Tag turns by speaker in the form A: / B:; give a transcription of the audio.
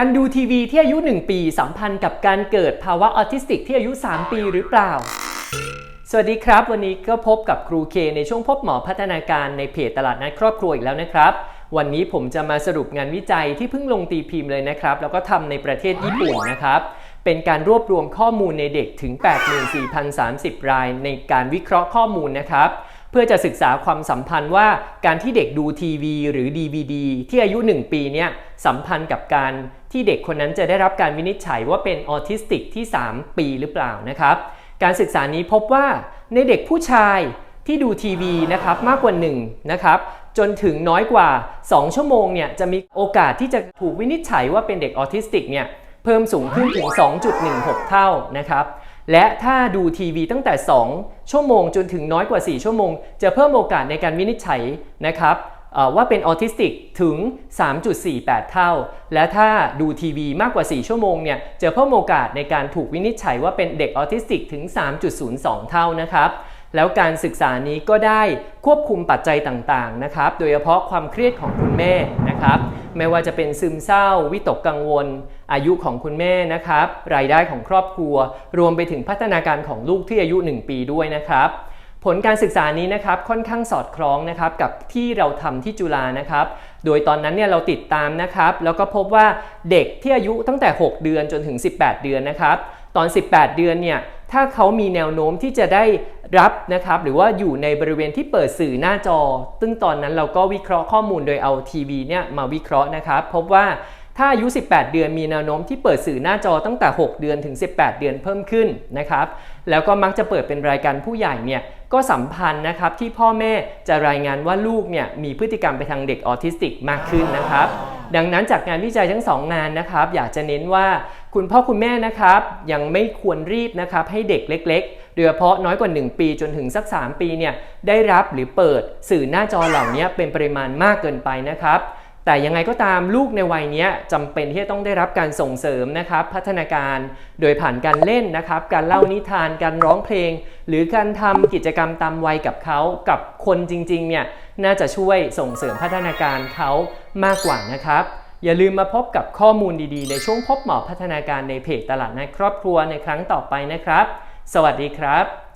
A: การดูทีวีที่อายุ 1 ปีสัมพันธ์กับการเกิดภาวะออทิสติกที่อายุ 3 ปีหรือเปล่า สวัสดีครับ วันนี้ก็พบกับครูเคในช่วงพบหมอพัฒนาการในเพจตลาดนัดครอบครัวอีกแล้วนะครับ วันนี้ผมจะมาสรุปงานวิจัยที่เพิ่งลงตีพิมพ์เลยนะครับ แล้วก็ทำในประเทศญี่ปุ่นนะครับ เป็นการรวบรวมข้อมูลในเด็กถึง 84,030 ราย ในการวิเคราะห์ข้อมูลนะครับเพื่อจะศึกษาความสัมพันธ์ว่าการที่เด็กดูทีวีหรือ DVD ที่อายุ 1 ปีเนี่ยสัมพันธ์กับการ ที่เด็กคนนั้นจะได้รับการวินิจฉัยว่าเป็นออทิสติกที่ 3 ปีหรือเปล่านะครับ การศึกษานี้พบว่าในเด็กผู้ชายที่ดูทีวีนะครับมากกว่า1นะครับจนถึงน้อยกว่า 2 ชั่วโมงเนี่ยจะมีโอกาสที่จะถูกวินิจฉัยว่าเป็นเด็กออทิสติกเนี่ยเพิ่มสูงขึ้นถึง 2.16 เท่านะครับและถ้าดูทีวีตั้งแต่ 2 ชั่วโมงจนถึงน้อยกว่า 4 ชั่วโมง จะเพิ่มโอกาสในการวินิจฉัยนะครับ ว่าเป็นออทิสติกถึง 3.48 เท่า และถ้าดูทีวีมากกว่า 4 ชั่วโมงเนี่ยจะเพิ่มโอกาสในการถูกวินิจฉัยว่าเป็นเด็กออทิสติกถึง 3.02 เท่านะครับแล้วการศึกษานี้ก็ได้ควบคุมปัจจัยต่างๆนะครับ โดยเฉพาะความเครียดของคุณแม่นะครับ ไม่ว่าจะเป็นซึมเศร้า วิตกกังวล อายุของคุณแม่นะครับ รายได้ของครอบครัว รวมไปถึงพัฒนาการของลูกที่อายุ 1 ปีด้วยนะครับ ผลการศึกษานี้นะครับค่อนข้างสอดคล้องนะครับกับที่เราทำที่จุฬานะครับ โดยตอนนั้นเนี่ยเราติดตามนะครับ แล้วก็พบว่าเด็กที่อายุตั้งแต่ 6 เดือนจนถึง 18 เดือนนะครับ ตอน 18 เดือนเนี่ยถ้าเขามีแนวโน้มที่จะได้รับนะครับหรือว่าอยู่ในบริเวณที่เปิดสื่อหน้าจอ ซึ่งตอนนั้นเราก็วิเคราะห์ข้อมูลโดยเอาทีวีเนี่ยมาวิเคราะห์นะครับ พบว่า ถ้าอายุ 18 เดือนมีแนวโน้มที่เปิดสื่อหน้าจอตั้งแต่ 6 เดือนถึง 18 เดือนเพิ่มขึ้นนะครับ แล้วก็มักจะเปิดเป็นรายการผู้ใหญ่เนี่ยก็สัมพันธ์นะครับที่พ่อแม่จะรายงานว่าลูกเนี่ยมีพฤติกรรมไปทางเด็กออทิสติกมากขึ้นนะครับ ดังนั้นจากงานวิจัยทั้ง 2 งานนะครับ อยากจะเน้นว่าคุณพ่อคุณแม่นะครับยังไม่ควรรีบนะครับให้เด็กเล็กๆโดยเฉพาะน้อยกว่า 1 ปีจนถึงสัก 3 ปีเนี่ยได้รับหรือเปิดสื่อหน้าจอเหล่านี้เป็นปริมาณมากเกินไปนะครับ แต่ยังไงก็ตามลูกในวัยนี้จำเป็นที่จะต้องได้รับการส่งเสริมนะครับ พัฒนาการโดยผ่านการเล่นนะครับ การเล่านิทานการร้องเพลง หรือการทำกิจกรรมตามวัยกับเขากับคนจริงๆเนี่ยน่าจะช่วยส่งเสริมพัฒนาการเขามากกว่านะครับ อย่าลืมมาพบกับข้อมูลดีๆ ในช่วงพบหมอพัฒนาการในเพจตลาดนัดครอบครัวในครั้งต่อไปนะครับ สวัสดีครับ